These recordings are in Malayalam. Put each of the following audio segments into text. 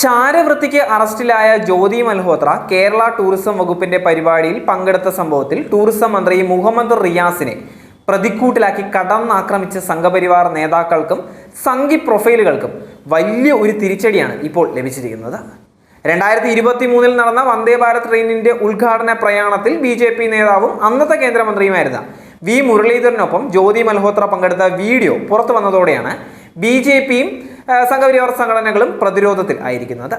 ചാരവൃത്തിക്ക് അറസ്റ്റിലായ ജ്യോതി മൽഹോത്ര കേരള ടൂറിസം വകുപ്പിന്റെ പരിപാടിയിൽ പങ്കെടുത്ത സംഭവത്തിൽ ടൂറിസം മന്ത്രി മുഹമ്മദ് റിയാസിനെ പ്രതിക്കൂട്ടിലാക്കി കടന്നാക്രമിച്ച സംഘപരിവാർ നേതാക്കൾക്കും സംഘി പ്രൊഫൈലുകൾക്കും വലിയ ഒരു തിരിച്ചടിയാണ് ഇപ്പോൾ ലഭിച്ചിരിക്കുന്നത്. രണ്ടായിരത്തി ഇരുപത്തി മൂന്നിൽ നടന്ന വന്ദേ ഭാരത് ട്രെയിനിന്റെ ഉദ്ഘാടന പ്രയാണത്തിൽ ബി ജെ പി നേതാവും അന്നത്തെ കേന്ദ്രമന്ത്രിയുമായിരുന്ന വി മുരളീധരനൊപ്പം ജ്യോതി മൽഹോത്ര പങ്കെടുത്ത വീഡിയോ പുറത്തു വന്നതോടെയാണ് ബി ജെ പിയും സംഘപരിവാർ സംഘടനകളും പ്രതിരോധത്തിൽ ആയിരിക്കുന്നത്.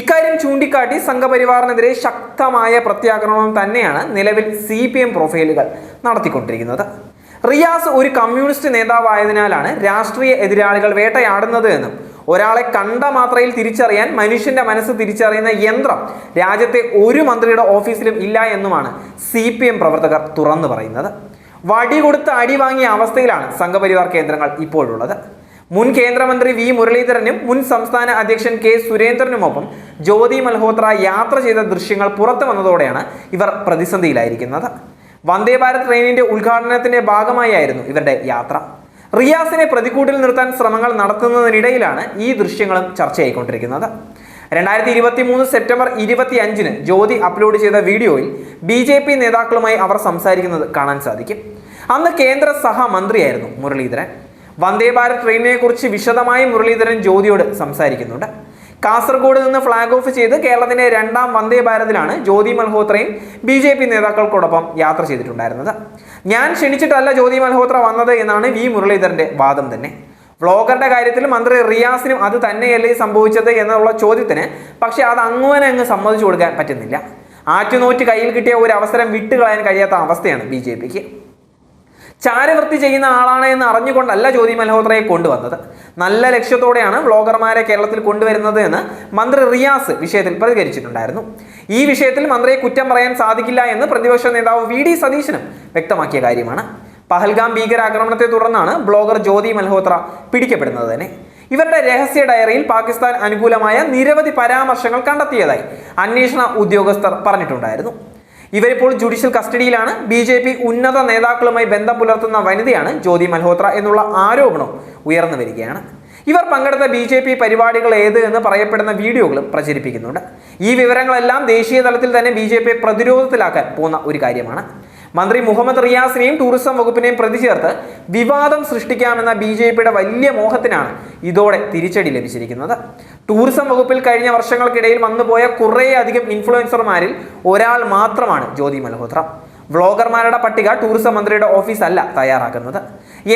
ഇക്കാര്യം ചൂണ്ടിക്കാട്ടി സംഘപരിവാറിനെതിരെ ശക്തമായ പ്രത്യാക്രമണം തന്നെയാണ് നിലവിൽ സി പി എം പ്രൊഫൈലുകൾ നടത്തിക്കൊണ്ടിരിക്കുന്നത്. റിയാസ് ഒരു കമ്മ്യൂണിസ്റ്റ് നേതാവായതിനാലാണ് രാഷ്ട്രീയ എതിരാളികൾ വേട്ടയാടുന്നത് എന്നും ഒരാളെ കണ്ട മാത്രയിൽ തിരിച്ചറിയാൻ മനുഷ്യന്റെ മനസ്സ് തിരിച്ചറിയുന്ന യന്ത്രം രാജ്യത്തെ ഒരു മന്ത്രിയുടെ ഓഫീസിലും ഇല്ല എന്നുമാണ് സി പി എം പ്രവർത്തകർ തുറന്നു പറയുന്നത്. വടി കൊടുത്ത് അടി വാങ്ങിയ അവസ്ഥയിലാണ് സംഘപരിവാർ കേന്ദ്രങ്ങൾ ഇപ്പോഴുള്ളത്. മുൻ കേന്ദ്രമന്ത്രി വി മുരളീധരനും മുൻ സംസ്ഥാന അധ്യക്ഷൻ കെ സുരേന്ദ്രനുമൊപ്പം ജ്യോതി മൽഹോത്ര യാത്ര ചെയ്ത ദൃശ്യങ്ങൾ പുറത്തു വന്നതോടെയാണ് ഇവർ പ്രതിസന്ധിയിലായിരിക്കുന്നത്. വന്ദേ ഭാരത് ട്രെയിനിന്റെ ഉദ്ഘാടനത്തിന്റെ ഭാഗമായായിരുന്നു ഇവരുടെ യാത്ര. റിയാസിനെ പ്രതിക്കൂട്ടിൽ നിർത്താൻ ശ്രമങ്ങൾ നടത്തുന്നതിനിടയിലാണ് ഈ ദൃശ്യങ്ങളും ചർച്ചയായിക്കൊണ്ടിരിക്കുന്നത്. രണ്ടായിരത്തി ഇരുപത്തി മൂന്ന് സെപ്റ്റംബർ ഇരുപത്തി അഞ്ചിന് ജ്യോതി അപ്ലോഡ് ചെയ്ത വീഡിയോയിൽ ബി ജെ പി നേതാക്കളുമായി അവർ സംസാരിക്കുന്നത് കാണാൻ സാധിക്കും. അന്ന് കേന്ദ്ര സഹമന്ത്രിയായിരുന്നു മുരളീധരൻ. വന്ദേ ഭാരത് ട്രെയിനിനെ കുറിച്ച് വിശദമായി മുരളീധരൻ ജ്യോതിയോട് സംസാരിക്കുന്നുണ്ട്. കാസർഗോഡ് നിന്ന് ഫ്ളാഗ് ഓഫ് ചെയ്ത് കേരളത്തിന്റെ രണ്ടാം വന്ദേ ഭാരതിലാണ് ജ്യോതി മൽഹോത്രയും ബി ജെ പി നേതാക്കൾക്കോടൊപ്പം യാത്ര ചെയ്തിട്ടുണ്ടായിരുന്നത്. ഞാൻ ക്ഷണിച്ചിട്ടല്ല ജ്യോതി മൽഹോത്ര വന്നത് എന്നാണ് വി മുരളീധരന്റെ വാദം തന്നെ. വ്ളോഗറുടെ കാര്യത്തിൽ മന്ത്രി റിയാസിനും അത് തന്നെയല്ലേ സംഭവിച്ചത് എന്നുള്ള ചോദ്യത്തിന് പക്ഷേ അത് അങ്ങനെ അങ്ങ് സമ്മതിച്ചു കൊടുക്കാൻ പറ്റുന്നില്ല. ആറ്റുനോറ്റ് കയ്യിൽ കിട്ടിയ ഒരു അവസരം വിട്ടുകളയാൻ കഴിയാത്ത അവസ്ഥയാണ് ബി ജെ പിക്ക്. ചാരവൃത്തി ചെയ്യുന്ന ആളാണ് എന്ന് അറിഞ്ഞുകൊണ്ടല്ല ജ്യോതി മൽഹോത്രയെ കൊണ്ടുവന്നത്. നല്ല ലക്ഷ്യത്തോടെയാണ് വ്ളോഗർമാരെ കേരളത്തിൽ കൊണ്ടുവരുന്നത് എന്ന് മന്ത്രി റിയാസ് വിഷയത്തിൽ പ്രതികരിച്ചിട്ടുണ്ടായിരുന്നു. ഈ വിഷയത്തിൽ മന്ത്രിയെ കുറ്റം പറയാൻ സാധിക്കില്ല എന്ന് പ്രതിപക്ഷ നേതാവ് വി ഡി സതീശനും വ്യക്തമാക്കിയ കാര്യമാണ്. പഹൽഗാം ഭീകരാക്രമണത്തെ തുടർന്നാണ് ബ്ലോഗർ ജ്യോതി മൽഹോത്ര പിടിക്കപ്പെടുന്നത് തന്നെ. ഇവരുടെ രഹസ്യ ഡയറിയിൽ പാകിസ്ഥാൻ അനുകൂലമായ നിരവധി പരാമർശങ്ങൾ കണ്ടെത്തിയതായി അന്വേഷണ ഉദ്യോഗസ്ഥർ പറഞ്ഞിട്ടുണ്ടായിരുന്നു. ഇവരിപ്പോൾ ജുഡീഷ്യൽ കസ്റ്റഡിയിലാണ്. ബി ജെ പി ഉന്നത നേതാക്കളുമായി ബന്ധം പുലർത്തുന്ന വനിതയാണ് ജ്യോതി മൽഹോത്ര എന്നുള്ള ആരോപണം ഉയർന്നു വരികയാണ്. ഇവർ പങ്കെടുത്ത ബി ജെ പി പരിപാടികൾ ഏത് എന്ന് പറയപ്പെടുന്ന വീഡിയോകളും പ്രചരിപ്പിക്കുന്നുണ്ട്. ഈ വിവരങ്ങളെല്ലാം ദേശീയ തലത്തിൽ തന്നെ ബി ജെ പി പ്രതിരോധത്തിലാക്കാൻ പോകുന്ന ഒരു കാര്യമാണ്. മന്ത്രി മുഹമ്മദ് റിയാസിനെയും ടൂറിസം വകുപ്പിനെയും പ്രതി ചേർത്ത് വിവാദം സൃഷ്ടിക്കാമെന്ന ബി ജെ പിയുടെ വലിയ മോഹത്തിനാണ് ഇതോടെ തിരിച്ചടി ലഭിച്ചിരിക്കുന്നത്. ടൂറിസം വകുപ്പിൽ കഴിഞ്ഞ വർഷങ്ങൾക്കിടയിൽ വന്നുപോയ കുറേയധികം ഇൻഫ്ലുവൻസർമാരിൽ ഒരാൾ മാത്രമാണ് ജ്യോതി മൽഹോത്ര. വ്ളോഗർമാരുടെ പട്ടിക ടൂറിസം മന്ത്രിയുടെ ഓഫീസ് അല്ല തയ്യാറാക്കുന്നത്.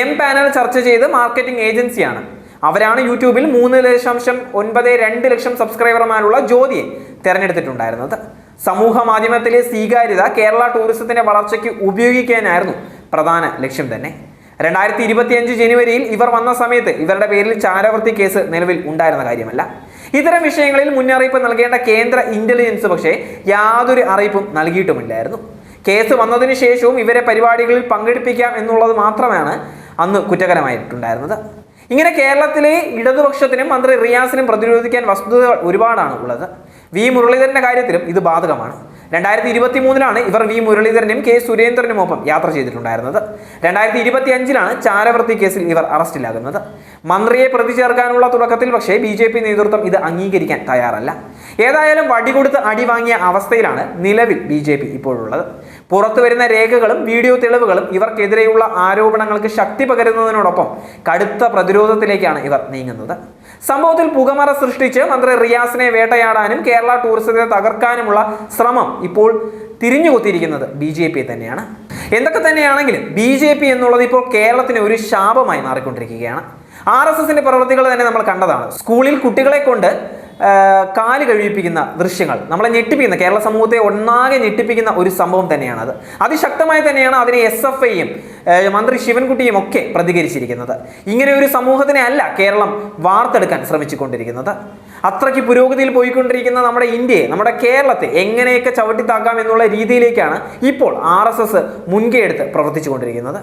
എം പാനൽ ചർച്ച ചെയ്ത് മാർക്കറ്റിംഗ് ഏജൻസിയാണ്. അവരാണ് യൂട്യൂബിൽ മൂന്ന് ദശാംശം ഒൻപത് രണ്ട് ലക്ഷം സബ്സ്ക്രൈബർമാരുള്ള ജ്യോതിയെ തിരഞ്ഞെടുത്തിട്ടുണ്ടായിരുന്നത്. സമൂഹ മാധ്യമത്തിലെ സ്വീകാര്യത കേരള ടൂറിസത്തിന്റെ വളർച്ചയ്ക്ക് ഉപയോഗിക്കാനായിരുന്നു പ്രധാന ലക്ഷ്യം തന്നെ. രണ്ടായിരത്തി ഇരുപത്തിയഞ്ച് ജനുവരിയിൽ ഇവർ വന്ന സമയത്ത് ഇവരുടെ പേരിൽ ചാരവൃത്തി കേസ് നിലവിൽ ഉണ്ടായിരുന്ന കാര്യമല്ല. ഇത്തരം വിഷയങ്ങളിൽ മുന്നറിയിപ്പ് നൽകേണ്ട കേന്ദ്ര ഇന്റലിജൻസ് പക്ഷേ യാതൊരു അറിയിപ്പും നൽകിയിട്ടുമില്ലായിരുന്നു. കേസ് വന്നതിന് ശേഷവും ഇവരെ പരിപാടികളിൽ പങ്കെടുപ്പിക്കാം എന്നുള്ളത് മാത്രമാണ് അന്ന് കുറ്റകരമായിട്ടുണ്ടായിരുന്നത്. ഇങ്ങനെ കേരളത്തിലെ ഇടതുപക്ഷത്തിനും മന്ത്രി റിയാസിനും പ്രതിരോധിക്കാൻ വസ്തുതകൾ ഒരുപാടാണ് ഉള്ളത്. വി മുരളീധരന്റെ കാര്യത്തിലും ഇത് ബാധകമാണ്. രണ്ടായിരത്തി ഇരുപത്തി മൂന്നിലാണ് ഇവർ വി മുരളീധരനും കെ സുരേന്ദ്രനും ഒപ്പം യാത്ര ചെയ്തിട്ടുണ്ടായിരുന്നത്. രണ്ടായിരത്തി ഇരുപത്തി അഞ്ചിലാണ് ചാരവൃത്തി കേസിൽ ഇവർ അറസ്റ്റിലാകുന്നത്. മന്ത്രിയെ പ്രതി ചേർക്കാനുള്ള തുടക്കത്തിൽ പക്ഷേ ബി നേതൃത്വം ഇത് അംഗീകരിക്കാൻ തയ്യാറല്ല. ഏതായാലും വടി കൊടുത്ത് അടി വാങ്ങിയ അവസ്ഥയിലാണ് നിലവിൽ ബി ജെ പി ഇപ്പോഴുള്ളത്. പുറത്തു വരുന്ന രേഖകളും വീഡിയോ തെളിവുകളും ഇവർക്കെതിരെയുള്ള ആരോപണങ്ങൾക്ക് ശക്തി പകരുന്നതിനോടൊപ്പം കടുത്ത പ്രതിരോധത്തിലേക്കാണ് ഇവർ നീങ്ങുന്നത്. സംഭവത്തിൽ പുകമറ സൃഷ്ടിച്ച് മന്ത്രി റിയാസിനെ വേട്ടയാടാനും കേരള ടൂറിസത്തെ തകർക്കാനുമുള്ള ശ്രമം ഇപ്പോൾ തിരിഞ്ഞുകൊത്തിയിരിക്കുന്നത് ബി ജെ പി തന്നെയാണ്. എന്തൊക്കെ തന്നെയാണെങ്കിലും ബി ജെ പി എന്നുള്ളത് ഇപ്പോൾ കേരളത്തിന് ഒരു ശാപമായി മാറിക്കൊണ്ടിരിക്കുകയാണ്. ആർ എസ് എസിന്റെ പ്രവൃത്തികൾ തന്നെ നമ്മൾ കണ്ടതാണ്. സ്കൂളിൽ കുട്ടികളെ കൊണ്ട് കാൽ കഴിപ്പിക്കുന്ന ദൃശ്യങ്ങൾ. നമ്മളെ ഞെട്ടിപ്പിക്കുന്ന കേരള സമൂഹത്തെ ഒന്നാകെ ഞെട്ടിപ്പിക്കുന്ന ഒരു സംഭവം അത്. അതിശക്തമായി തന്നെയാണ് അതിനെ എസ് എഫ് ഐയും മന്ത്രി ശിവൻകുട്ടിയും ഒക്കെ പ്രതികരിച്ചിരിക്കുന്നത്. ഇങ്ങനെ ഒരു സമൂഹത്തിനെ അല്ല കേരളം വാർത്തെടുക്കാൻ ശ്രമിച്ചുകൊണ്ടിരിക്കുന്നത്. അത്രയ്ക്ക് പുരോഗതിയിൽ പോയിക്കൊണ്ടിരിക്കുന്ന നമ്മുടെ ഇന്ത്യയെ നമ്മുടെ കേരളത്തെ എങ്ങനെയൊക്കെ ചവിട്ടിത്താക്കാം എന്നുള്ള രീതിയിലേക്കാണ് ഇപ്പോൾ ആർ എസ് എസ് മുൻകൈയെടുത്ത് പ്രവർത്തിച്ചുകൊണ്ടിരിക്കുന്നത്.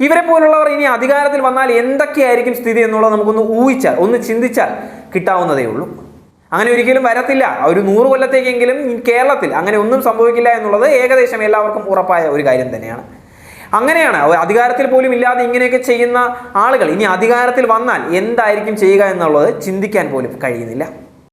ഇവരെ പോലുള്ളവർ ഇനി അധികാരത്തിൽ വന്നാൽ എന്തൊക്കെയായിരിക്കും സ്ഥിതി എന്നുള്ളത് നമുക്കൊന്ന് ഊഹിച്ചാൽ ഒന്ന് ചിന്തിച്ചാൽ കിട്ടാവുന്നതേ ഉള്ളൂ. അങ്ങനെ ഒരിക്കലും വരത്തില്ല. ഒരു നൂറ് കൊല്ലത്തേക്കെങ്കിലും കേരളത്തിൽ അങ്ങനെ ഒന്നും സംഭവിക്കില്ല എന്നുള്ളത് ഏകദേശം എല്ലാവർക്കും ഉറപ്പായ ഒരു കാര്യം തന്നെയാണ്. അങ്ങനെയാണ്. അധികാരത്തിൽ പോലും ഇല്ലാതെ ഇങ്ങനെയൊക്കെ ചെയ്യുന്ന ആളുകൾ ഇനി അധികാരത്തിൽ വന്നാൽ എന്തായിരിക്കും ചെയ്യുക എന്നുള്ളത് ചിന്തിക്കാൻ പോലും കഴിയുന്നില്ല.